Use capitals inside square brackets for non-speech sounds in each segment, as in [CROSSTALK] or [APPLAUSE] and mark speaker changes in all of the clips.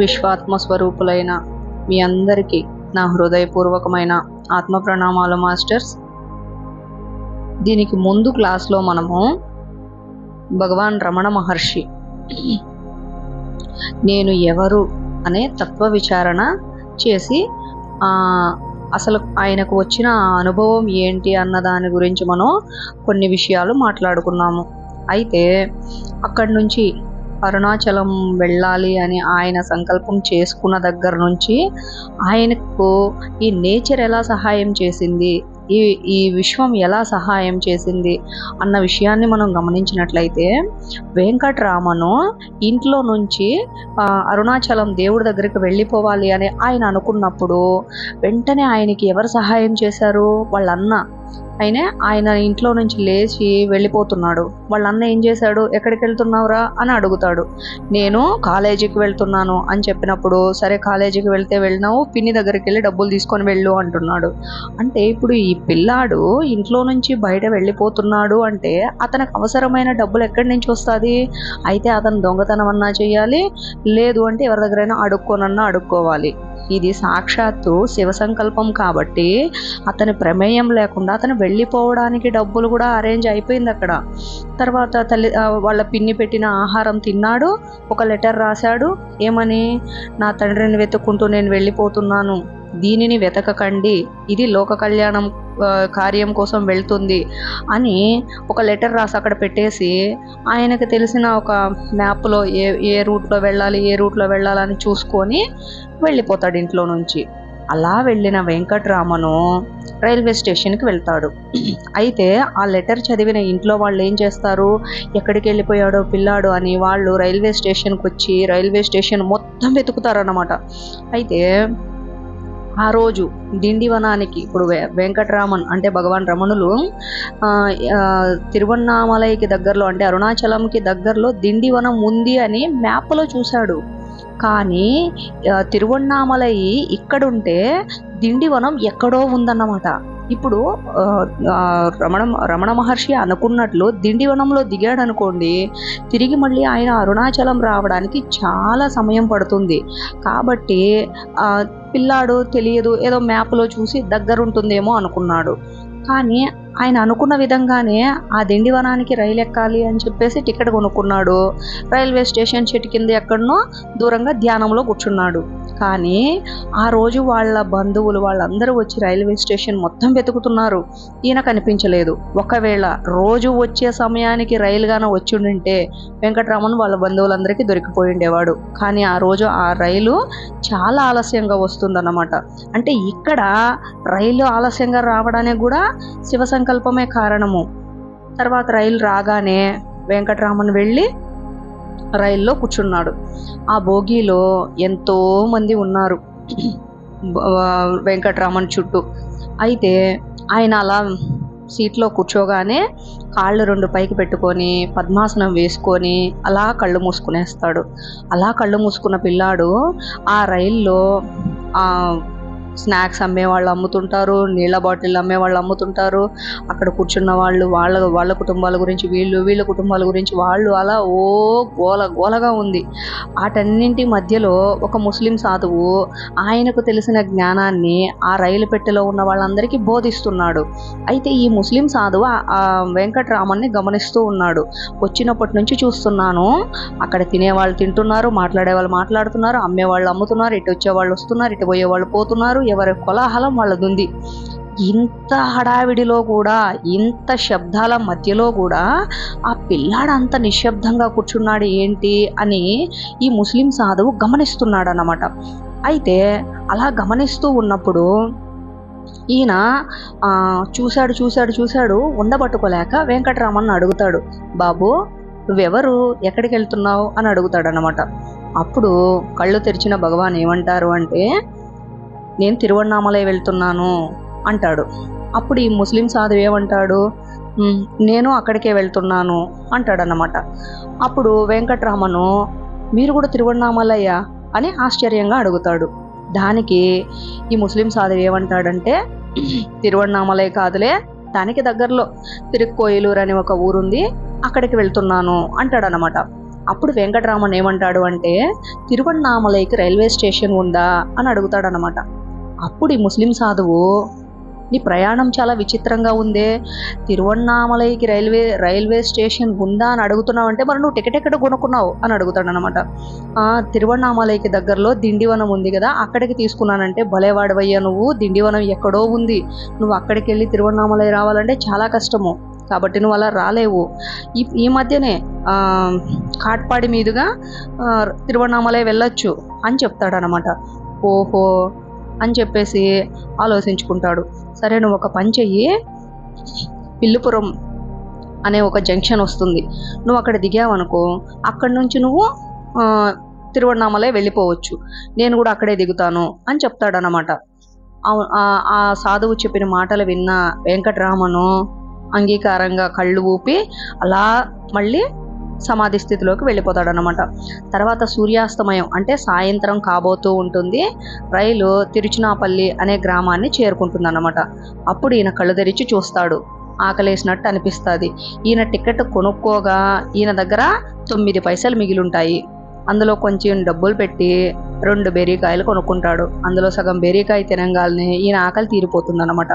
Speaker 1: విశ్వాత్మ స్వరూపులైన మీ అందరికీ నా హృదయపూర్వకమైన ఆత్మ ప్రణామాలు మాస్టర్స్. దీనికి ముందు క్లాస్లో మనము భగవాన్ రమణ మహర్షి. నేను ఎవరు అనే తత్వ విచారణ చేసి అసలు ఆయనకు వచ్చిన అనుభవం ఏంటి అన్న దాని గురించి మనం కొన్ని విషయాలు మాట్లాడుకున్నాము. అయితే అక్కడి నుంచి అరుణాచలం వెళ్ళాలి అని ఆయన సంకల్పం చేసుకున్న దగ్గర నుంచి ఆయనకు ఈ నేచర్ ఎలా సహాయం చేసింది? ఈ ఈ విశ్వం ఎలా సహాయం చేసింది? అన్న విషయాన్ని మనం గమనించినట్లయితే వెంకట్రామను ఇంట్లో నుంచి అరుణాచలం దేవుడి దగ్గరికి వెళ్ళిపోవాలి అని ఆయన అనుకున్నప్పుడు వెంటనే ఆయనకి ఎవరు సహాయం చేశారు? వాళ్ళన్న. అయినే ఆయన ఇంట్లో నుంచి లేచి వెళ్ళిపోతున్నాడు. వాళ్ళ అన్న ఏం చేశాడు? ఎక్కడికి వెళ్తున్నావురా? అని అడుగుతాడు. నేను కాలేజీకి వెళ్తున్నాను అని చెప్పినప్పుడు సరే కాలేజీకి వెళ్తే వెళ్ళినావు పిన్ని దగ్గరికి వెళ్ళి డబ్బులు తీసుకొని వెళ్ళు అంటున్నాడు. అంటే ఇప్పుడు ఈ పిల్లాడు ఇంట్లో నుంచి బయట వెళ్ళిపోతున్నాడు అంటే అతనికి అవసరమైన డబ్బులు ఎక్కడి నుంచి వస్తుంది? అయితే అతను దొంగతనం అన్నా చేయాలి లేదు అంటే ఎవరి దగ్గరైనా అడుక్కోనన్నా అడుక్కోవాలి. ఇది సాక్షాత్తు శివ సంకల్పం కాబట్టి అతని ప్రమేయం లేకుండా అతను వెళ్ళిపోవడానికి డబ్బులు కూడా అరేంజ్ అయిపోయింది అక్కడ. తర్వాత తల్లి వాళ్ళ పిన్ని పెట్టిన ఆహారం తిన్నాడు ఒక లెటర్ రాశాడు ఏమని? నా తండ్రిని వెతుక్కుంటూ నేను వెళ్ళిపోతున్నాను. దీనిని వెతకకండి. ఇది లోక కళ్యాణం కార్యం కోసం వెళ్తుంది అని ఒక లెటర్ రాసి అక్కడ పెట్టేసి ఆయనకు తెలిసిన ఒక మ్యాప్లో ఏ ఏ రూట్లో వెళ్ళాలి ఏ రూట్లో వెళ్ళాలని చూసుకొని వెళ్ళిపోతాడు ఇంట్లో నుంచి. అలా వెళ్ళిన వెంకట్రామను రైల్వే స్టేషన్కి వెళ్తాడు. అయితే ఆ లెటర్ చదివిన ఇంట్లో వాళ్ళు ఏం చేస్తారు? ఎక్కడికి వెళ్ళిపోయాడో పిల్లాడు అని వాళ్ళు రైల్వే స్టేషన్కి వచ్చి రైల్వే స్టేషన్ మొత్తం వెతుకుతారన్నమాట. అయితే ఆ రోజు దిండివనానికి ఇప్పుడు వెంకటరామన్ అంటే భగవాన్ రమణులు తిరువన్నామలైకి దగ్గరలో అంటే అరుణాచలంకి దగ్గరలో దిండివనం ఉంది అని మ్యాప్లో చూశాడు. కానీ తిరువన్నామలై ఇక్కడుంటే దిండివనం ఎక్కడో ఉందన్నమాట. ఇప్పుడు రమణ రమణ మహర్షి అనుకున్నట్లు దిండివనంలో దిగాడు అనుకోండి తిరిగి మళ్ళీ ఆయన అరుణాచలం రావడానికి చాలా సమయం పడుతుంది. కాబట్టి పిల్లాడు తెలియదు ఏదో మ్యాప్లో చూసి దగ్గరుంటుందేమో అనుకున్నాడు. కానీ ఆయన అనుకున్న విధంగానే ఆ దిండివనానికి రైలు ఎక్కాలి అని చెప్పేసి టికెట్ కొనుక్కున్నాడు. రైల్వే స్టేషన్ చెట్టు కింద ఎక్కడనో దూరంగా ధ్యానంలో కూర్చున్నాడు. కానీ ఆ రోజు వాళ్ళ బంధువులు వాళ్ళందరూ వచ్చి రైల్వే స్టేషన్ మొత్తం వెతుకుతున్నారు. ఈయన కనిపించలేదు. ఒకవేళ రోజు వచ్చే సమయానికి రైలుగాన వచ్చిండుంటే వెంకటరామన్ వాళ్ళ బంధువులందరికీ దొరికిపోయి ఉండేవాడు. కానీ ఆ రోజు ఆ రైలు చాలా ఆలస్యంగా వస్తుందన్నమాట. అంటే ఇక్కడ రైలు ఆలస్యంగా రావడానికి కూడా శివశంక సంకల్పమే కారణము. తర్వాత రైలు రాగానే వెంకటరామన్ వెళ్ళి రైల్లో కూర్చున్నాడు. ఆ బోగీలో ఎంతో మంది ఉన్నారు. వెంకటరామన్ చుట్టూ. అయితే ఆయన అలా సీట్లో కూర్చోగానే కాళ్ళు రెండు పైకి పెట్టుకొని పద్మాసనం వేసుకొని అలా కళ్ళు మూసుకునేస్తాడు. అలా కళ్ళు మూసుకున్న పిల్లాడు ఆ రైల్లో స్నాక్స్ అమ్మే వాళ్ళు అమ్ముతుంటారు నీళ్ళ బాటిల్ అమ్మే వాళ్ళు అమ్ముతుంటారు. అక్కడ కూర్చున్న వాళ్ళు వాళ్ళ వాళ్ళ కుటుంబాల గురించి వీళ్ళు వీళ్ళ కుటుంబాల గురించి వాళ్ళు అలా ఓ గోల గోలగా ఉంది. వాటన్నింటి మధ్యలో ఒక ముస్లిం సాధువు ఆయనకు తెలిసిన జ్ఞానాన్ని ఆ రైలు పెట్టెలో ఉన్న వాళ్ళందరికీ బోధిస్తున్నాడు. అయితే ఈ ముస్లిం సాధువు ఆ- వెంకట్రామన్ని గమనిస్తూ ఉన్నాడు. వచ్చినప్పటి నుంచి చూస్తున్నాను. అక్కడ తినేవాళ్ళు తింటున్నారు మాట్లాడే వాళ్ళు మాట్లాడుతున్నారు అమ్మేవాళ్ళు అమ్ముతున్నారు ఇటు వచ్చేవాళ్ళు వస్తున్నారు ఇటు పోయే వాళ్ళు పోతున్నారు ఎవరి కోలాహలం వాళ్ళదుంది. ఇంత హడావిడిలో కూడా ఇంత శబ్దాల మధ్యలో కూడా ఆ పిల్లాడు అంత నిశ్శబ్దంగా కూర్చున్నాడు ఏంటి అని ఈ ముస్లిం సాధువు గమనిస్తున్నాడు అన్నమాట అయితే అలా గమనిస్తూ ఉన్నప్పుడు ఈయన చూశాడు చూశాడు చూశాడు ఉండబట్టుకోలేక వెంకటరామన్ అడుగుతాడు. బాబు నువ్వెవరు? ఎక్కడికి వెళ్తున్నావు అని అడుగుతాడు అనమాట అప్పుడు కళ్ళు తెరిచిన భగవాన్ ఏమంటారు అంటే నేను తిరువణామలై వెళ్తున్నాను అంటాడు. అప్పుడు ఈ ముస్లిం సాధువు ఏమంటాడు? నేను అక్కడికే వెళ్తున్నాను అంటాడనమాట అప్పుడు వెంకట్రామను మీరు కూడా తిరువన్నామలయ్యా? అని ఆశ్చర్యంగా అడుగుతాడు. దానికి ఈ ముస్లిం సాధువు ఏమంటాడంటే తిరువన్నామలై కాదులే దానికి దగ్గరలో తిరుక్కోయిలూరు అని ఒక ఊరుంది అక్కడికి వెళ్తున్నాను అంటాడనమాట అప్పుడు వెంకటరామన్ ఏమంటాడు అంటే తిరువన్నామలైకి రైల్వే స్టేషన్ ఉందా? అని అడుగుతాడనమాట అప్పుడు ఈ ముస్లిం సాధువు నీ ప్రయాణం చాలా విచిత్రంగా ఉందే. తిరువన్నామలైకి రైల్వే రైల్వే స్టేషన్ ఉందా అని అడుగుతున్నావు అంటే మరి నువ్వు టికెట్ ఎక్కడ కొనుక్కున్నావు అని అడుగుతాడు అనమాట తిరువన్నామలైకి దగ్గరలో దిండివనం ఉంది కదా అక్కడికి తీసుకున్నానంటే భలేవాడవయ్యా నువ్వు దిండివనం ఎక్కడో ఉంది. నువ్వు అక్కడికి వెళ్ళి తిరువన్నామలై రావాలంటే చాలా కష్టము. కాబట్టి నువ్వు అలా రాలేవు. ఈ ఈ మధ్యనే కాట్పాడి మీదుగా తిరువన్నామలై వెళ్ళొచ్చు అని చెప్తాడనమాట ఓహో అని చెప్పేసి ఆలోచించుకుంటాడు. సరే నువ్వు ఒక పని చెయ్యి. పిల్లుపురం అనే ఒక జంక్షన్ వస్తుంది. నువ్వు అక్కడ దిగావనుకో అక్కడి నుంచి నువ్వు ఆ, వెళ్ళిపోవచ్చు. నేను కూడా అక్కడే దిగుతాను అని చెప్తాడనమాట ఆ- ఆ సాధువు చెప్పిన మాటలు విన్న వెంకటరామను అంగీకారంగా కళ్ళు ఊపి అలా మళ్ళీ సమాధి స్థితిలోకి వెళ్ళిపోతాడనమాట తర్వాత సూర్యాస్తమయం అంటే సాయంత్రం కాబోతూ ఉంటుంది. రైలు తిరుచునాపల్లి అనే గ్రామాన్ని చేరుకుంటుందన్నమాట. అప్పుడు ఈయన కళ్ళు తెరిచి చూస్తాడు. ఆకలేసినట్టు అనిపిస్తుంది. ఈయన టికెట్ కొనుక్కోగా ఈయన దగ్గర తొమ్మిది పైసలు మిగిలుంటాయి. అందులో కొంచెం డబ్బులు పెట్టి రెండు బెరీకాయలు కొనుక్కుంటాడు. అందులో సగం బెరీకాయ తినంగానే ఈయన ఆకలి తీరిపోతుందన్నమాట.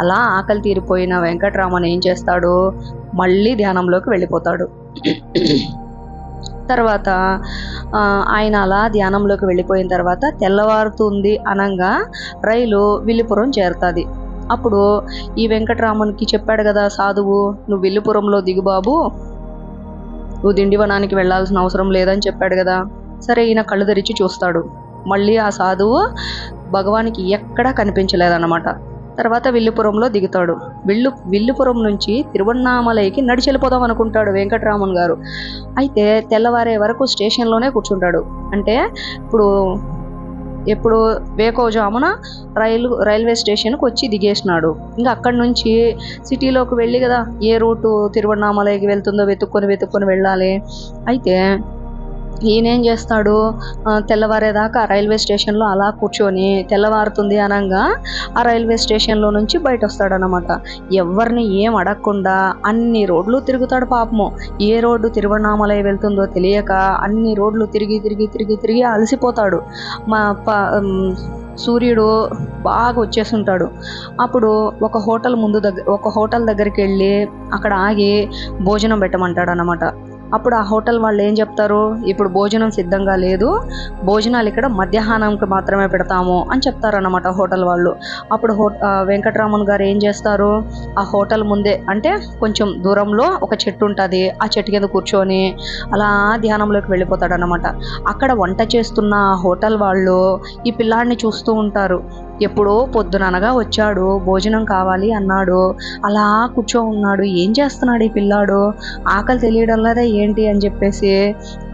Speaker 1: అలా ఆకలి తీరిపోయిన వెంకట్రామన్ ఏం చేస్తాడు? మళ్ళీ ధ్యానంలోకి వెళ్ళిపోతాడు. తర్వాత ఆయన అలా ధ్యానంలోకి వెళ్ళిపోయిన తర్వాత తెల్లవారుతుంది అనంగా రైలు విల్లిపురం చేరుతుంది. అప్పుడు ఈ వెంకటరామన్కి చెప్పాడు కదా సాధువు నువ్వు విల్లుపురంలో దిగు బాబు. నువ్వు దిండివనానికి వెళ్ళాల్సిన అవసరం లేదని చెప్పాడు కదా. సరే ఈయన కళ్ళు తెరిచి చూస్తాడు. మళ్ళీ ఆ సాధువు భగవానికి ఎక్కడా కనిపించలేదన్నమాట. తర్వాత విల్లుపురంలో దిగుతాడు. విల్లు విల్లుపురం నుంచి తిరువన్నామలైకి నడిచి వెళ్ళిపోదాం అనుకుంటాడు వెంకటరామన్ గారు. అయితే తెల్లవారే వరకు స్టేషన్లోనే కూర్చుంటాడు. అంటే ఇప్పుడు ఎప్పుడు వేకోజామున రైలు రైల్వే స్టేషన్కి వచ్చి దిగేసినాడు. ఇంకా అక్కడి నుంచి సిటీలోకి వెళ్ళి కదా ఏ రూటు తిరువణామలైకి వెళ్తుందో వెతుక్కొని వెతుక్కొని వెళ్ళాలి. అయితే ఈయనేం చేస్తాడు? తెల్లవారేదాకా రైల్వే స్టేషన్లో అలా కూర్చొని తెల్లవారుతుంది అనగా ఆ రైల్వే స్టేషన్లో నుంచి బయట వస్తాడనమాట ఎవరిని ఏం అడగకుండా అన్ని రోడ్లు తిరుగుతాడు పాపము. ఏ రోడ్డు తిరువణామలై వెళ్తుందో తెలియక అన్ని రోడ్లు తిరిగి తిరిగి తిరిగి తిరిగి అలసిపోతాడు. మా ప సూర్యుడు బాగా వచ్చేస్తుంటాడు అప్పుడు ఒక హోటల్ ముందు దగ్గర ఒక హోటల్ దగ్గరికి వెళ్ళి అక్కడ ఆగి భోజనం పెట్టమంటాడు అనమాట అప్పుడు ఆ హోటల్ వాళ్ళు ఏం చెప్తారు? ఇప్పుడు భోజనం సిద్ధంగా లేదు. భోజనాలు ఇక్కడ మధ్యాహ్నంకి మాత్రమే పెడతాము అని చెప్తారన్నమాట హోటల్ వాళ్ళు. అప్పుడు హో వెంకటరామన్ గారు ఏం చేస్తారు? ఆ హోటల్ ముందే అంటే కొంచెం దూరంలో ఒక చెట్టు ఉంటుంది. ఆ చెట్టు కింద కూర్చొని అలా ధ్యానంలోకి వెళ్ళిపోతాడనమాట అక్కడ వంట చేస్తున్న హోటల్ వాళ్ళు ఈ పిల్లాడిని చూస్తూ ఉంటారు. ఎప్పుడో పొద్దుననగా వచ్చాడు భోజనం కావాలి అన్నాడు. అలా కూర్చో ఉన్నాడు ఏం చేస్తున్నాడు ఈ పిల్లాడు? ఆకలి తెలియడం లేదా ఏంటి అని చెప్పేసి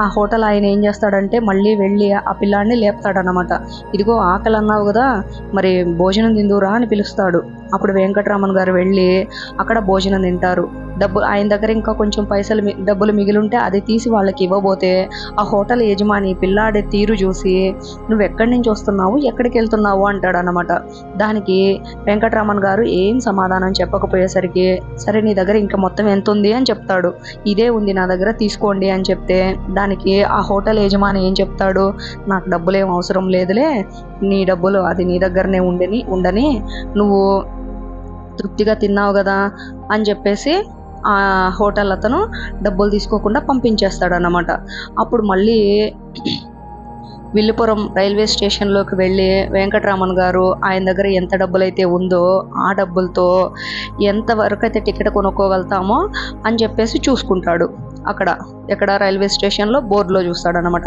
Speaker 1: ఆ హోటల్ ఆయన ఏం చేస్తాడంటే మళ్ళీ వెళ్ళి ఆ పిల్లాడిని లేపుతాడనమాట ఇదిగో ఆకలి అన్నావు కదా మరి భోజనం తిందురా అని పిలుస్తాడు. అప్పుడు వెంకటరామన్ గారు వెళ్ళి అక్కడ భోజనం తింటారు. డబ్బు ఆయన దగ్గర ఇంకా కొంచెం పైసలు డబ్బులు మిగిలింటే అది తీసి వాళ్ళకి ఇవ్వబోతే ఆ హోటల్ యజమాని పిల్లాడి తీరు చూసి నువ్వు ఎక్కడి నుంచి వస్తున్నావు? ఎక్కడికి వెళ్తున్నావు? అంటాడు అనమాట దానికి వెంకటరామన్ గారు ఏం సమాధానం చెప్పకపోయేసరికి సరే నీ దగ్గర ఇంకా మొత్తం ఎంత ఉంది? అని చెప్తాడు. ఇదే ఉంది నా దగ్గర తీసుకోండి అని చెప్తే దానికి ఆ హోటల్ యజమాని ఏం చెప్తాడు? నాకు డబ్బులు ఏం అవసరం లేదులే నీ డబ్బులు అది నీ దగ్గరనే ఉండని ఉండని నువ్వు తృప్తిగా తిన్నావు కదా అని చెప్పేసి ఆ హోటల్ అతను డబ్బులు తీసుకోకుండా పంపించేస్తాడు అన్నమాట అప్పుడు మళ్ళీ విల్లుపురం రైల్వే స్టేషన్లోకి వెళ్ళి వెంకటరామన్ గారు ఆయన దగ్గర ఎంత డబ్బులైతే ఉందో ఆ డబ్బులతో ఎంతవరకు అయితే టికెట్ కొనుక్కోగలుగుతామో అని చెప్పేసి చూసుకుంటాడు. అక్కడ ఎక్కడ రైల్వే స్టేషన్లో బోర్డులో చూస్తాడు అనమాట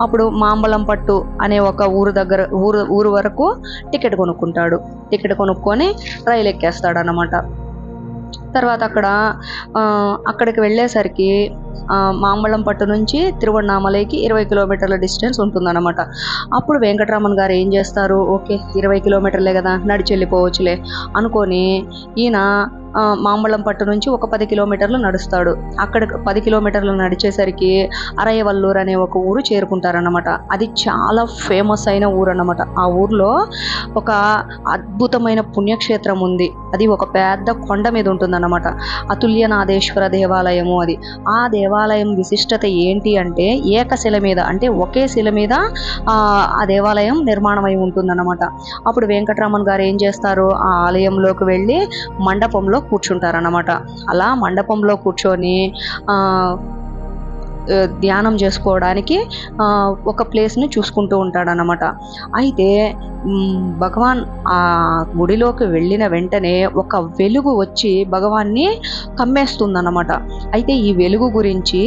Speaker 1: అప్పుడు మాంబలం పట్టు అనే ఒక ఊరు దగ్గర ఊరు ఊరు వరకు టికెట్ కొనుక్కుంటాడు. టికెట్ కొనుక్కొని రైలు ఎక్కేస్తాడు అనమాట తర్వాత అక్కడ అక్కడికి వెళ్ళేసరికి ఆ, పట్టు నుంచి తిరువణామలైకి ఇరవై కిలోమీటర్ల డిస్టెన్స్ ఉంటుందన్నమాట. అప్పుడు వెంకటరామన్ గారు ఏం చేస్తారు? ఓకే ఇరవై కిలోమీటర్లే కదా నడిచి వెళ్ళిపోవచ్చులే అనుకొని ఈయన ఆ, పట్టు నుంచి ఒక పది కిలోమీటర్లు నడుస్తాడు. అక్కడ పది కిలోమీటర్లు నడిచేసరికి అరయవల్లూరు అనే ఒక ఊరు చేరుకుంటారన్నమాట. అది చాలా ఫేమస్ అయిన ఊరు అన్నమాట ఆ ఊర్లో ఒక అద్భుతమైన పుణ్యక్షేత్రం ఉంది. అది ఒక పెద్ద కొండ మీద ఉంటుందన్నమాట. అతుల్యనాథేశ్వర దేవాలయము అది. ఆ దేవాలయం విశిష్టత ఏంటి అంటే ఏకశిల మీద అంటే ఒకే శిల మీద ఆ దేవాలయం నిర్మాణం అయి ఉంటుందన్నమాట. అప్పుడు వెంకటరామన్ గారు ఏం చేస్తారు ఆ ఆలయంలోకి వెళ్ళి మండపంలో కూర్చుంటారన్నమాట. అలా మండపంలో కూర్చొని ధ్యానం చేసుకోవడానికి ఒక ప్లేస్ని చూసుకుంటూ ఉంటాడనమాట అయితే భగవాన్ ఆ గుడిలోకి వెళ్ళిన వెంటనే ఒక వెలుగు వచ్చి భగవాన్ని కమ్మేస్తుందన్నమాట. అయితే ఈ వెలుగు గురించి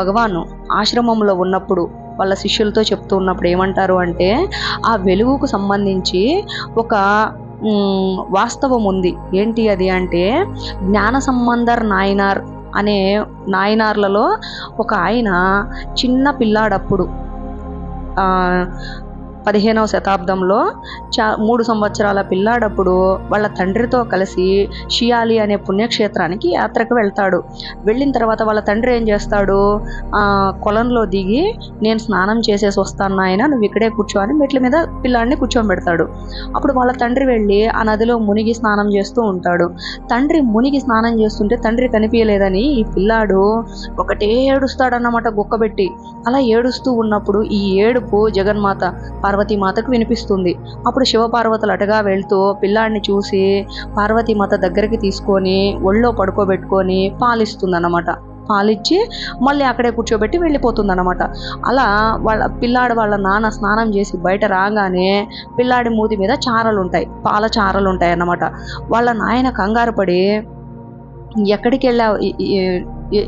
Speaker 1: భగవాన్ ఆశ్రమంలో ఉన్నప్పుడు వాళ్ళ శిష్యులతో చెప్తూ ఉన్నప్పుడు ఏమంటారు అంటే ఆ వెలుగుకు సంబంధించి ఒక వాస్తవం ఉంది. ఏంటి అది అంటే జ్ఞాన సంబంధర్ నాయనార్ అనే నాయనార్లలో ఒక ఆయన చిన్న పిల్లాడప్పుడు పదిహేనవ శతాబ్దంలో చా మూడు సంవత్సరాల పిల్లాడప్పుడు వాళ్ళ తండ్రితో కలిసి షియాలి అనే పుణ్యక్షేత్రానికి యాత్రకు వెళ్తాడు. వెళ్ళిన తర్వాత వాళ్ళ తండ్రి ఏం చేస్తాడు? కొలంలో దిగి నేను స్నానం చేసేసి వస్తాను నాయన నువ్వు ఇక్కడే కూర్చో అని మెట్ల మీద పిల్లాడిని కూర్చోబెడతాడు అప్పుడు వాళ్ళ తండ్రి వెళ్ళి ఆ నదిలో మునిగి స్నానం చేస్తూ ఉంటాడు. తండ్రి మునిగి స్నానం చేస్తుంటే తండ్రి కనిపించలేదని ఈ పిల్లాడు ఒకటే ఏడుస్తాడన్నమాట గుక్కబెట్టి అలా ఏడుస్తూ ఉన్నప్పుడు ఈ ఏడుపు జగన్మాత పార్వతీమాతకు వినిపిస్తుంది. అప్పుడు శివపార్వతులు అటుగా వెళ్తూ పిల్లాడిని చూసి పార్వతీమాత దగ్గరికి తీసుకొని ఒళ్ళో పడుకోబెట్టుకొని పాలిస్తుందన్నమాట. పాలిచ్చి మళ్ళీ అక్కడే కూర్చోబెట్టి వెళ్ళిపోతుందన్నమాట. అలా వాళ్ళ పిల్లాడు వాళ్ళ నాన్న స్నానం చేసి బయట రాగానే పిల్లాడి మూతి మీద చారలు ఉంటాయి పాల చారలు ఉంటాయి అన్నమాట వాళ్ళ నాయన కంగారు పడి ఎక్కడికి వెళ్ళావు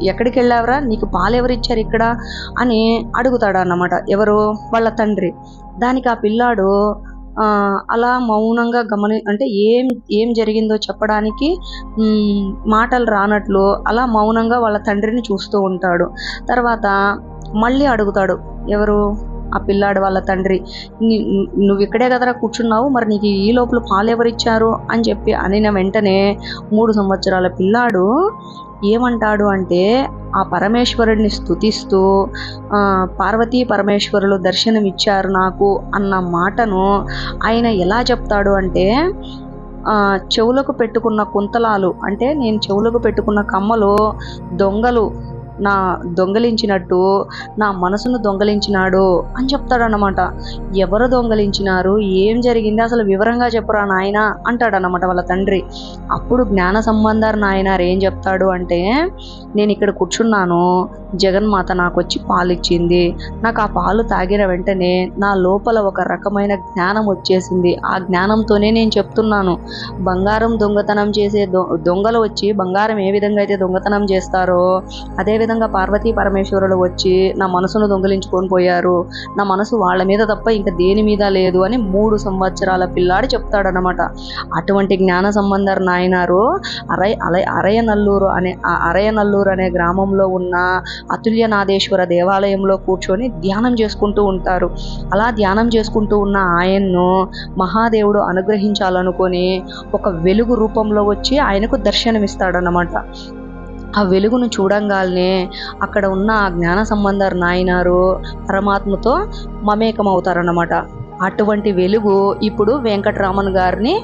Speaker 1: ఎక్కడికి వెళ్ళావురా నీకు పాలు ఎవరు ఇచ్చారు ఇక్కడ? అని అడుగుతాడు అన్నమాట ఎవరు? వాళ్ళ తండ్రి. దానికి ఆ పిల్లాడు అలా మౌనంగా గమని అంటే ఏం ఏం జరిగిందో చెప్పడానికి మాటలు రానట్లు అలా మౌనంగా వాళ్ళ తండ్రిని చూస్తూ ఉంటాడు. తర్వాత మళ్ళీ అడుగుతాడు ఎవరు? ఆ పిల్లాడు వాళ్ళ తండ్రి. నువ్వు ఇక్కడే కదరా కూర్చున్నావు మరి నీకు ఈ లోపల పాలు ఎవరు ఇచ్చారు అని చెప్పి అనిన వెంటనే మూడు సంవత్సరాల పిల్లాడు ఏమంటాడు అంటే ఆ పరమేశ్వరుడిని స్తుతిస్తూ పార్వతీ పరమేశ్వరులు దర్శనమిచ్చారు నాకు అన్న మాటను ఆయన ఎలా చెప్తాడు అంటే చెవులకు పెట్టుకున్న కుంతలాలు అంటే నేను చెవులకు పెట్టుకున్న కమ్మలు దొంగలు నా దొంగలించినట్టు నా మనసును దొంగలించినాడు అని చెప్తాడనమాట ఎవరు దొంగలించినారు? ఏం జరిగింది? అసలు వివరంగా చెప్పరా నాయన అంటాడనమాట వాళ్ళ తండ్రి. అప్పుడు జ్ఞాన సంబంధారు నాయనారు ఏం చెప్తాడు అంటే నేను ఇక్కడ కూర్చున్నాను. జగన్మాత నాకు వచ్చి పాలు ఇచ్చింది నాకు ఆ పాలు తాగిన వెంటనే నా లోపల ఒక రకమైన జ్ఞానం వచ్చేసింది. ఆ జ్ఞానంతోనే నేను చెప్తున్నాను. బంగారం దొంగతనం చేసే దొంగలు వచ్చి బంగారం ఏ విధంగా అయితే దొంగతనం చేస్తారో అదే అదేవిధంగా పార్వతీ పరమేశ్వరులు వచ్చి నా మనసును దొంగిలించుకొని పోయారు. నా మనసు వాళ్ళ మీద తప్ప ఇంకా దేని మీద లేదు అని మూడు సంవత్సరాల పిల్లాడు చెప్తాడనమాట అటువంటి జ్ఞాన సంబంధర్ నాయనారు అరయ అలయ అరయనల్లూరు అనే అరయనల్లూరు అనే గ్రామంలో ఉన్న అతుల్యనాథేశ్వర దేవాలయంలో కూర్చొని ధ్యానం చేసుకుంటూ ఉంటారు. అలా ధ్యానం చేసుకుంటూ ఉన్న ఆయన్ను మహాదేవుడు అనుగ్రహించాలనుకొని ఒక వెలుగు రూపంలో వచ్చి ఆయనకు దర్శనమిస్తాడనమాట ఆ వెలుగును చూడంగానే అక్కడ ఉన్న ఆ జ్ఞాన సంబంధర్ నాయనారు పరమాత్మతో మమేకం అవుతారన్నమాట అటువంటి వెలుగు ఇప్పుడు వెంకటరామన్ గారిని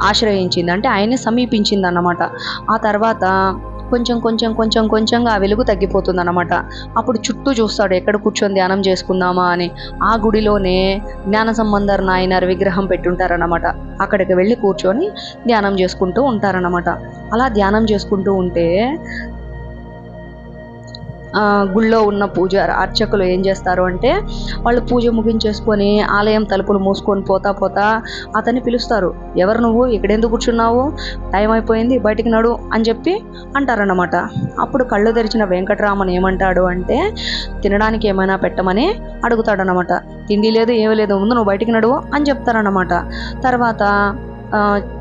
Speaker 1: ఆశ్రయించింది. అంటే ఆయన్ని సమీపించింది అన్నమాట ఆ తర్వాత కొంచెం కొంచెం కొంచెం కొంచెంగా ఆ వెలుగు తగ్గిపోతుంది అనమాట అప్పుడు చుట్టూ చూస్తాడు ఎక్కడ కూర్చొని ధ్యానం చేసుకుందామా అని. ఆ గుడిలోనే జ్ఞాన సంబంధర్ నాయనారు విగ్రహం పెట్టుంటారనమాట అక్కడికి వెళ్ళి కూర్చొని ధ్యానం చేసుకుంటూ ఉంటారనమాట అలా ధ్యానం చేసుకుంటూ ఉంటే గుళ్ళో ఉన్న పూజ అర్చకులు ఏం చేస్తారు అంటే వాళ్ళు పూజ ముగించేసుకొని ఆలయం తలుపులు మూసుకొని పోతా పోతా అతన్ని పిలుస్తారు. ఎవరు నువ్వు? ఇక్కడెందుకు కూర్చున్నావు? టైం అయిపోయింది బయటికి నడు అని చెప్పి అంటారన్నమాట. అప్పుడు కళ్ళు తెరిచిన వెంకటరామన్ ఏమంటాడు అంటే తినడానికి ఏమైనా పెట్టమని అడుగుతాడనమాట తిండి లేదు ఏమీ లేదు ముందు నువ్వు బయటికి నడువు అని చెప్తారన్నమాట. తర్వాత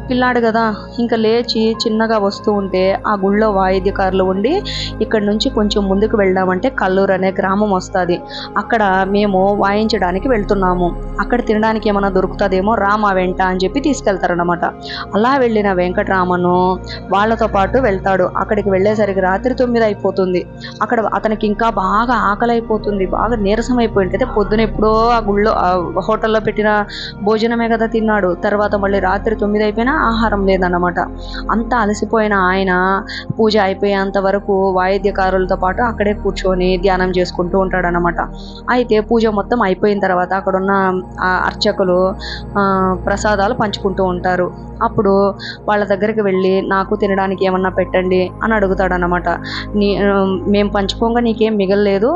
Speaker 1: పిల్లాడు కదా ఇంకా లేచి చిన్నగా వస్తూ ఉంటే ఆ గుళ్ళో వాయిద్యకారులు ఉండి ఇక్కడ నుంచి కొంచెం ముందుకు వెళ్దామంటే కల్లూరు అనే గ్రామం వస్తుంది. అక్కడ మేము వాయించడానికి వెళ్తున్నాము. అక్కడ తినడానికి ఏమైనా దొరుకుతుందేమో రామా వెంట అని చెప్పి తీసుకెళ్తారనమాట అలా వెళ్ళిన వెంకటరామను వాళ్ళతో పాటు వెళ్తాడు. అక్కడికి వెళ్ళేసరికి రాత్రి తొమ్మిది అయిపోతుంది. అక్కడ అతనికి ఇంకా బాగా ఆకలి అయిపోతుంది బాగా నీరసం అయిపోయింది అయితే పొద్దున ఎప్పుడో ఆ గుళ్ళో హోటల్లో పెట్టిన భోజనమే కదా తిన్నాడు. తర్వాత మళ్ళీ రాత్రి తొమ్మిది అయిపోయినా ఆహారం లేదన్నమాట. అంత అలసిపోయిన ఆయన పూజ అయిపోయేంత వరకు వాయిద్యకారులతో పాటు అక్కడే కూర్చొని ధ్యానం చేసుకుంటూ ఉంటాడనమాట అయితే పూజ మొత్తం అయిపోయిన తర్వాత అక్కడున్న అర్చకులు ప్రసాదాలు పంచుకుంటూ ఉంటారు. అప్పుడు వాళ్ళ దగ్గరికి వెళ్ళి నాకు తినడానికి ఏమన్నా పెట్టండి అని అడుగుతాడనమాట నీ మేము పంచుకోగా నీకేం మిగలలేదు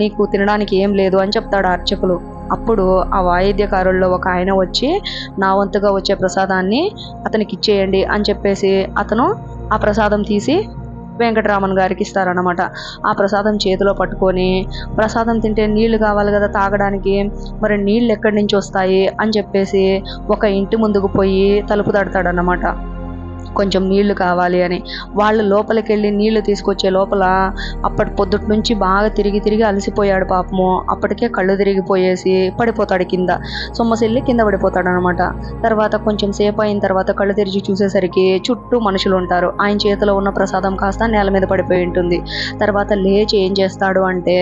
Speaker 1: నీకు తినడానికి ఏం లేదు అని చెప్తాడు అర్చకులు. అప్పుడు ఆ వాయిద్యకారుల్లో ఒక ఆయన వచ్చి నా వంతుగా వచ్చే ప్రసాదాన్ని అతనికి ఇచ్చేయండి అని చెప్పేసి అతను ఆ ప్రసాదం తీసి వెంకటరామన్ గారికి ఇస్తారనమాట ఆ ప్రసాదం చేతిలో పట్టుకొని ప్రసాదం తింటే నీళ్ళు కావాలి కదా తాగడానికి మరి నీళ్ళు ఎక్కడి నుంచి వస్తాయి? అని చెప్పేసి ఒక ఇంటి ముందుకు పోయి తలుపు తడతాడనమాట కొంచెం నీళ్ళు కావాలి అని. వాళ్ళు లోపలికి వెళ్ళి నీళ్ళు తీసుకొచ్చే లోపల అప్పటి పొద్దుటి నుంచి బాగా తిరిగి తిరిగి అలసిపోయాడు పాపము. అప్పటికే కళ్ళు తిరిగిపోయేసి పడిపోతాడు కింద. సొమ్మసిల్లి కింద పడిపోతాడు అనమాట తర్వాత కొంచెం సేపు అయిన తర్వాత కళ్ళు తెరిచి చూసేసరికి చుట్టూ మనుషులు ఉంటారు. ఆయన చేతిలో ఉన్న ప్రసాదం కాస్త నేల మీద పడిపోయి ఉంటుంది. తర్వాత లేచి ఏం చేస్తాడు అంటే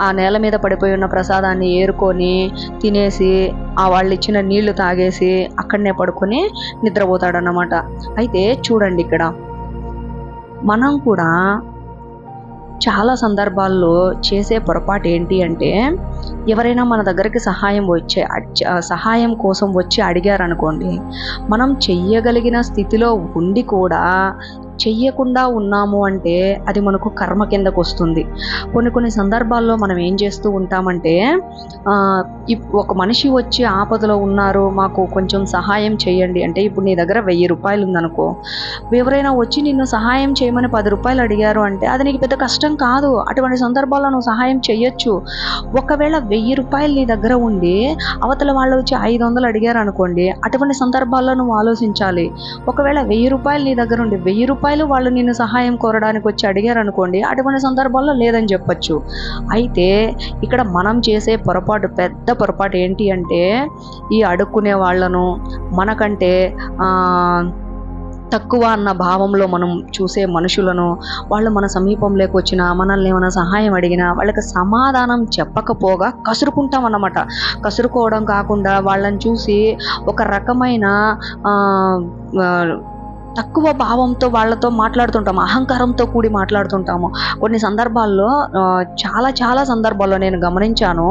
Speaker 1: ఆ నేల మీద పడిపోయి ఉన్న ప్రసాదాన్ని ఏరుకొని తినేసి ఆ వాళ్ళు ఇచ్చిన నీళ్ళు తాగేసి అక్కడనే పడుకొని నిద్రపోతాడనమాట అయితే చూడండి ఇక్కడ. మనం కూడా చాలా సందర్భాల్లో చేసే పొరపాటు ఏంటి అంటే ఎవరైనా మన దగ్గరికి సహాయం వచ్చే సహాయం కోసం వచ్చి అడిగారనుకోండి మనం చెయ్యగలిగిన స్థితిలో ఉండి కూడా చెయ్యకుండా ఉన్నాము అంటే అది మనకు కర్మ కిందకు వస్తుంది. కొన్ని కొన్ని సందర్భాల్లో మనం ఏం చేస్తూ ఉంటామంటే ఇప్- ఒక మనిషి వచ్చి ఆపదలో ఉన్నారు మాకు కొంచెం సహాయం చేయండి. అంటే ఇప్పుడు నీ దగ్గర వెయ్యి రూపాయలు ఉందనుకో ఎవరైనా వచ్చి నిన్ను సహాయం చేయమని పది రూపాయలు అడిగారు అంటే అది నీకు పెద్ద కష్టం కాదు. అటువంటి సందర్భాల్లో నువ్వు సహాయం చేయొచ్చు ఒకవేళ వెయ్యి రూపాయలు నీ దగ్గర ఉండి అవతల వాళ్ళు వచ్చి ఐదు వందలు అడిగారు అనుకోండి అటువంటి సందర్భాల్లో నువ్వు ఆలోచించాలి. ఒకవేళ వెయ్యి రూపాయలు నీ దగ్గర ఉండి వెయ్యి రూపాయలు వాళ్ళు నిన్ను సహాయం కోరడానికి వచ్చి అడిగారు అనుకోండి అటువంటి సందర్భాల్లో లేదని చెప్పచ్చు. అయితే ఇక్కడ మనం చేసే పొరపాటు పెద్ద పొరపాటు ఏంటి అంటే ఈ అడుక్కునే వాళ్ళను మనకంటే తక్కువ అన్న భావంలో మనం చూసే మనుషులను వాళ్ళు మన సమీపంలోకి వచ్చినా మనల్ని ఏమైనా సహాయం అడిగినా వాళ్ళకి సమాధానం చెప్పకపోగా కసురుకుంటాం అన్నమాట కసురుకోవడం కాకుండా వాళ్ళని చూసి ఒక రకమైన తక్కువ భావంతో వాళ్ళతో మాట్లాడుతుంటాము అహంకారంతో కూడి మాట్లాడుతుంటాము. కొన్ని సందర్భాల్లో చాలా చాలా సందర్భాల్లో నేను గమనించాను.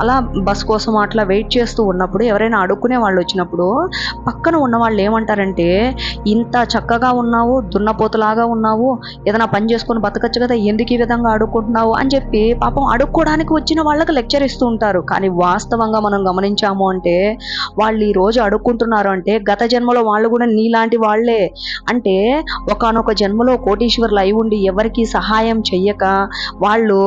Speaker 1: అలా బస్ కోసం అట్లా వెయిట్ చేస్తూ ఉన్నప్పుడు ఎవరైనా అడుక్కునే వాళ్ళు వచ్చినప్పుడు పక్కన ఉన్న వాళ్ళు ఏమంటారంటే ఇంత చక్కగా ఉన్నావు దున్నపోతులాగా ఉన్నావు ఏదైనా పని చేసుకొని బతకచ్చు కదా ఎందుకు ఈ విధంగా అడుక్కుంటున్నావు? అని చెప్పి పాపం అడుక్కోవడానికి వచ్చిన వాళ్ళకి లెక్చర్ ఇస్తూ ఉంటారు. కానీ వాస్తవంగా మనం గమనించాము అంటే వాళ్ళు ఈరోజు అడుక్కుంటున్నారు అంటే గత జన్మలో వాళ్ళు కూడా నీలాంటి వాళ్ళు అంటే ఒకానొక జన్మలో కోటీశ్వరులు అయి ఉండి ఎవరికి సహాయం చెయ్యక వాళ్ళు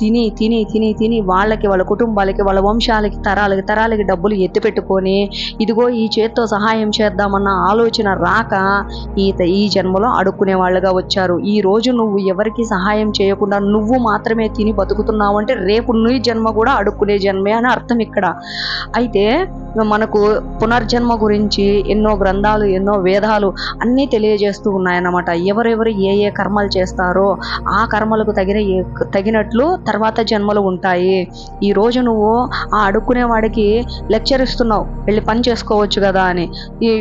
Speaker 1: తిని తిని తిని తిని వాళ్ళకి వాళ్ళ కుటుంబాలకి వాళ్ళ వంశాలకి తరాలకి తరాలకి డబ్బులు ఎత్తిపెట్టుకొని ఇదిగో ఈ చేత్తో సహాయం చేద్దామన్న ఆలోచన రాక ఈత ఈ జన్మలో అడుక్కునే వాళ్ళుగా వచ్చారు. ఈ రోజు నువ్వు ఎవరికి సహాయం చేయకుండా నువ్వు మాత్రమే తిని బతుకుతున్నావు అంటే రేపు నీ జన్మ కూడా అడుక్కునే జన్మే అని అర్థం ఇక్కడ. అయితే మనకు పునర్జన్మ గురించి ఎన్నో గ్రంథాలు ఎన్నో వేదాలు అన్నీ తెలియజేస్తూ ఉన్నాయన్నమాట. ఎవరెవరు ఏ ఏ కర్మలు చేస్తారో ఆ కర్మలకు తగిన తగినట్లు తర్వాత జన్మలు ఉంటాయి. ఈ రోజు నువ్వు ఆ అడుక్కునే వాడికి లెక్చర్ ఇస్తున్నావు. వెళ్ళి పని చేసుకోవచ్చు కదా అని.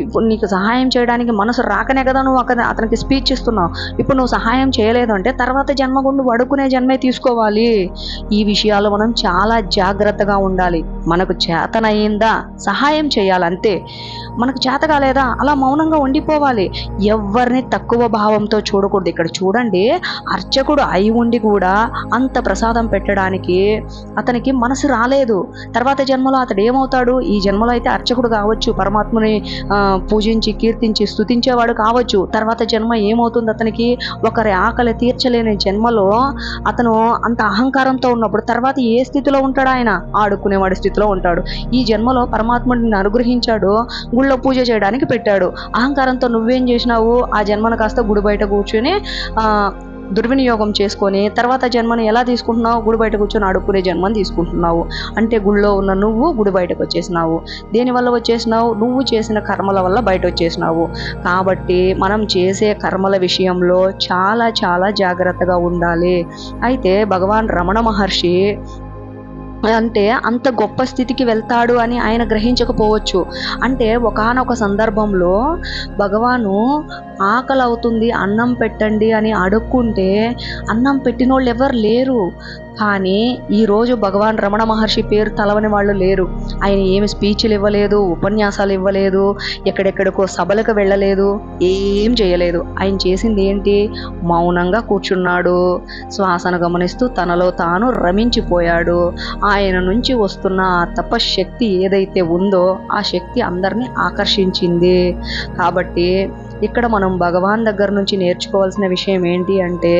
Speaker 1: ఇప్పుడు నీకు సహాయం చేయడానికి మనసు రాకనే కదా నువ్వు అక్కడ అతనికి స్పీచ్ ఇస్తున్నావు. ఇప్పుడు నువ్వు సహాయం చేయలేదు అంటే తర్వాత జన్మ గుండు నువ్వు అడుక్కునే జన్మే తీసుకోవాలి. ఈ విషయాలు మనం చాలా జాగ్రత్తగా ఉండాలి. మనకు చేతనయ్యిందా సహాయం చేయాలి అంతే మనకు చేత కాలేదా? అలా మౌనంగా ఉండిపోవాలి. ఎవరిని తక్కువ భావంతో చూడకూడదు. ఇక్కడ చూడండి అర్చకుడు అయి ఉండి కూడా అంత ప్రసాదం పెట్టడానికి అతనికి మనసు రాలేదు. తర్వాత జన్మలో అతడు ఏమవుతాడు? ఈ జన్మలో అయితే అర్చకుడు కావచ్చు పరమాత్మని పూజించి కీర్తించి స్థుతించేవాడు కావచ్చు. తర్వాత జన్మ ఏమవుతుంది అతనికి? ఒకరి ఆకలి తీర్చలేని జన్మలో అతను అంత అహంకారంతో ఉన్నప్పుడు తర్వాత ఏ స్థితిలో ఉంటాడు ఆయన? ఆడుకునేవాడి స్థితిలో ఉంటాడు. ఈ జన్మలో పరమాత్ముడిని అనుగ్రహించాడు. గుళ్ళ గుళ్ళో పూజ చేయడానికి పెట్టాడు. అహంకారంతో నువ్వేం చేసినావు? ఆ జన్మను కాస్త గుడి బయట కూర్చుని దుర్వినియోగం చేసుకొని తర్వాత జన్మని ఎలా తీసుకుంటున్నావు? గుడి బయట కూర్చొని అడుక్కునే జన్మను తీసుకుంటున్నావు. అంటే గుళ్ళో ఉన్న నువ్వు గుడి బయటకు వచ్చేసినావు. దేనివల్ల వచ్చేసినావు? నువ్వు చేసిన కర్మల వల్ల బయట వచ్చేసినావు. కాబట్టి మనం చేసే కర్మల విషయంలో చాలా చాలా జాగ్రత్తగా ఉండాలి. అయితే భగవాన్ రమణ మహర్షి అంటే అంత గొప్ప స్థితికి వెళ్తాడు అని ఆయన గ్రహించకపోవచ్చు. అంటే ఒకానొక సందర్భంలో భగవాను ఆకలి అవుతుంది అన్నం పెట్టండి అని అడుక్కుంటే అన్నం పెట్టిన వాళ్ళు ఎవరు లేరు. కానీ ఈరోజు భగవాన్ రమణ మహర్షి పేరు తలవని వాళ్ళు లేరు. ఆయన ఏమి స్పీచ్లు ఇవ్వలేదు ఉపన్యాసాలు ఇవ్వలేదు ఎక్కడెక్కడికో సభలకు వెళ్ళలేదు ఏం చేయలేదు. ఆయన చేసింది ఏంటి? మౌనంగా కూర్చున్నాడు. శ్వాసను గమనిస్తూ తనలో తాను రమించిపోయాడు. ఆయన నుంచి వస్తున్న ఆ తపశక్తి ఏదైతే ఉందో ఆ శక్తి అందరినీ ఆకర్షించింది. కాబట్టి ఇక్కడ మనం భగవాన్ దగ్గర నుంచి నేర్చుకోవాల్సిన విషయం ఏంటి అంటే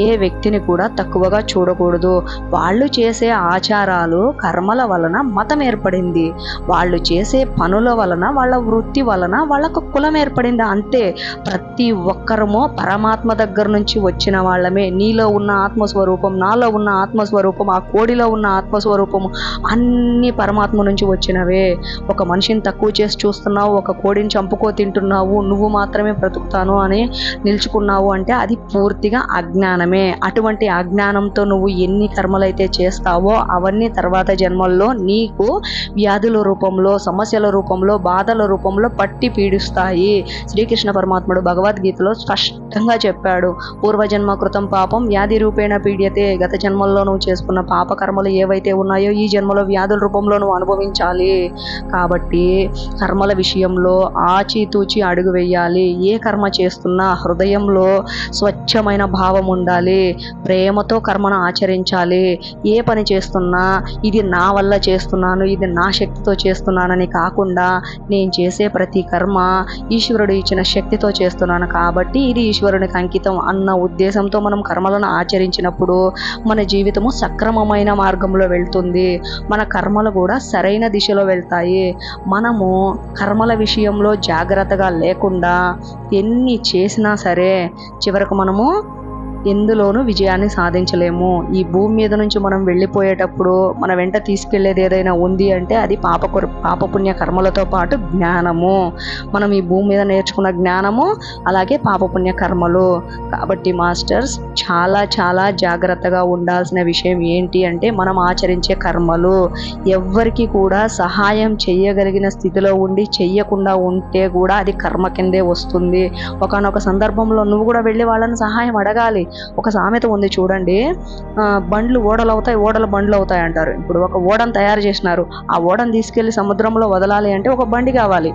Speaker 1: ఏ వ్యక్తిని కూడా తక్కువగా చూడకూడదు. వాళ్ళు చేసే ఆచారాలు కర్మల వలన మతం ఏర్పడింది. వాళ్ళు చేసే పనుల వలన వాళ్ళ వృత్తి వలన వాళ్ళకు కులం ఏర్పడింది. అంతే ప్రతి ఒక్కరము పరమాత్మ దగ్గర నుంచి వచ్చిన వాళ్ళమే. నీలో ఉన్న ఆత్మస్వరూపం నాలో ఉన్న ఆత్మస్వరూపం ఆ కోడిలో ఉన్న ఆత్మస్వరూపము అన్ని పరమాత్మ నుంచి వచ్చినవే. ఒక మనిషిని తక్కువ చేసి చూస్తున్నావు ఒక కోడిని చంపుకో తింటున్నావు నువ్వు మాత్రం మాత్రమే బ్రతుకుతాను అని నిల్చుకున్నావు అంటే అది పూర్తిగా అజ్ఞానమే. అటువంటి అజ్ఞానంతో నువ్వు ఎన్ని కర్మలైతే చేస్తావో అవన్నీ తర్వాత జన్మల్లో నీకు వ్యాధుల రూపంలో సమస్యల రూపంలో బాధల రూపంలో పట్టి పీడిస్తాయి. శ్రీకృష్ణ పరమాత్ముడు భగవద్గీతలో స్పష్టంగా చెప్పాడు. పూర్వజన్మ కృతం పాపం వ్యాధి రూపేణ పీడియతే. గత జన్మల్లో నువ్వు చేసుకున్న పాప కర్మలు ఏవైతే ఉన్నాయో ఈ జన్మలో వ్యాధుల రూపంలో నువ్వు అనుభవించాలి. కాబట్టి కర్మల విషయంలో ఆచితూచి అడుగు వేయాలి. ఏ కర్మ చేస్తున్నా హృదయంలో స్వచ్ఛమైన భావం ఉండాలి ప్రేమతో కర్మను ఆచరించాలి. ఏ పని చేస్తున్నా ఇది నా వల్ల చేస్తున్నాను ఇది నా శక్తితో చేస్తున్నానని కాకుండా నేను చేసే ప్రతి కర్మ ఈశ్వరుడు ఇచ్చిన శక్తితో చేస్తున్నాను కాబట్టి ఇది ఈశ్వరునికి అంకితం అన్న ఉద్దేశంతో మనం కర్మలను ఆచరించినప్పుడు మన జీవితము సక్రమమైన మార్గంలో వెళ్తుంది. మన కర్మలు కూడా సరైన దిశలో వెళ్తాయి. మనము కర్మల విషయంలో జాగ్రత్తగా లేకుండా ఎన్ని చేసినా సరే చివరకు మనము ఎందులోనూ విజయాన్ని సాధించలేము. ఈ భూమి మీద నుంచి మనం వెళ్ళిపోయేటప్పుడు మన వెంట తీసుకెళ్ళేది ఏదైనా ఉంది అంటే అది పాప పాపపుణ్య కర్మలతో పాటు జ్ఞానము. మనం ఈ భూమి మీద నేర్చుకున్న జ్ఞానము అలాగే పాపపుణ్య కర్మలు. కాబట్టి మాస్టర్స్ చాలా చాలా జాగ్రత్తగా ఉండాల్సిన విషయం ఏంటి అంటే మనం ఆచరించే కర్మలు. ఎవ్వరికి కూడా సహాయం చేయగలిగిన స్థితిలో ఉండి చెయ్యకుండా ఉంటే కూడా అది కర్మ కిందే వస్తుంది. ఒకనొక సందర్భంలో నువ్వు కూడా వెళ్ళి వాళ్ళని సహాయం అడగాలి. ఒక సామెత ఉంది చూడండి. బండ్లు ఓడలు అవుతాయి ఓడలు బండ్లు అవుతాయి అంటారు. ఇప్పుడు ఒక ఓడను తయారు చేసినారు. ఆ ఓడను తీసుకెళ్ళి సముద్రంలో వదలాలి అంటే ఒక బండి కావాలి.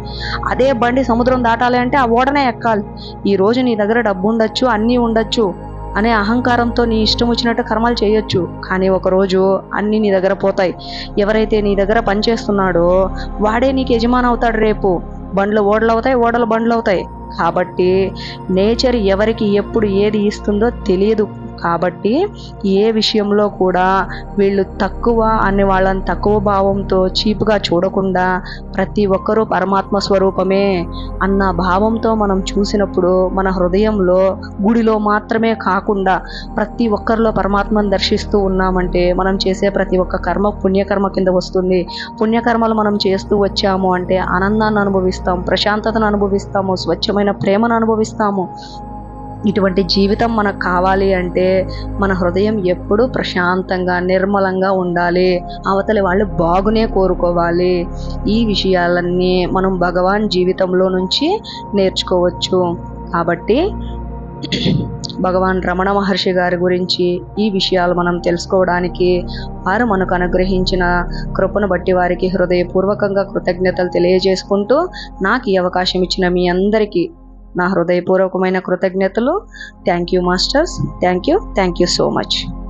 Speaker 1: అదే బండి సముద్రం దాటాలి అంటే ఆ ఓడనే ఎక్కాలి. ఈ రోజు నీ దగ్గర డబ్బు ఉండొచ్చు అన్నీ ఉండొచ్చు అనే అహంకారంతో నీ ఇష్టం వచ్చినట్టు కర్మలు చేయొచ్చు. కానీ ఒకరోజు అన్నీ నీ దగ్గర పోతాయి. ఎవరైతే నీ దగ్గర పనిచేస్తున్నాడో వాడే నీకు యజమాని అవుతాడు రేపు. బండ్లు ఓడలు అవుతాయి ఓడలు బండ్లు అవుతాయి కాబట్టి నేచర్ ఎవరికి ఎప్పుడు ఏది ఇస్తుందో తెలియదు. కాబట్టి ఏ విషయంలో కూడా వీళ్ళు తక్కువ అనే వాళ్ళని తక్కువ భావంతో చీపుగా చూడకుండా ప్రతి ఒక్కరూ పరమాత్మ స్వరూపమే అన్న భావంతో మనం చూసినప్పుడు మన హృదయంలో గుడిలో మాత్రమే కాకుండా ప్రతి ఒక్కరిలో పరమాత్మను దర్శిస్తూ ఉన్నామంటే మనం చేసే ప్రతి ఒక్క కర్మ పుణ్యకర్మ కింద వస్తుంది. పుణ్యకర్మలు మనం చేస్తూ వచ్చాము అంటే ఆనందాన్ని అనుభవిస్తాం ప్రశాంతతను అనుభవిస్తాము స్వచ్ఛమైన ప్రేమను అనుభవిస్తాము. ఇటువంటి జీవితం మనకు కావాలి అంటే మన హృదయం ఎప్పుడూ ప్రశాంతంగా నిర్మలంగా ఉండాలి. అవతలి వాళ్ళు బాగునే కోరుకోవాలి. ఈ విషయాలన్నీ మనం భగవాన్ జీవితంలో నుంచి నేర్చుకోవచ్చు. కాబట్టి [CLEARS THROAT] భగవాన్ రమణ మహర్షి గారి గురించి ఈ విషయాలు మనం తెలుసుకోవడానికి వారు మనకు అనుగ్రహించిన కృపను బట్టి వారికి హృదయపూర్వకంగా కృతజ్ఞతలు తెలియజేసుకుంటూ నాకు ఈ అవకాశం ఇచ్చిన మీ అందరికీ నా హృదయపూర్వకమైన కృతజ్ఞతలు. Thank you masters thank you thank you so much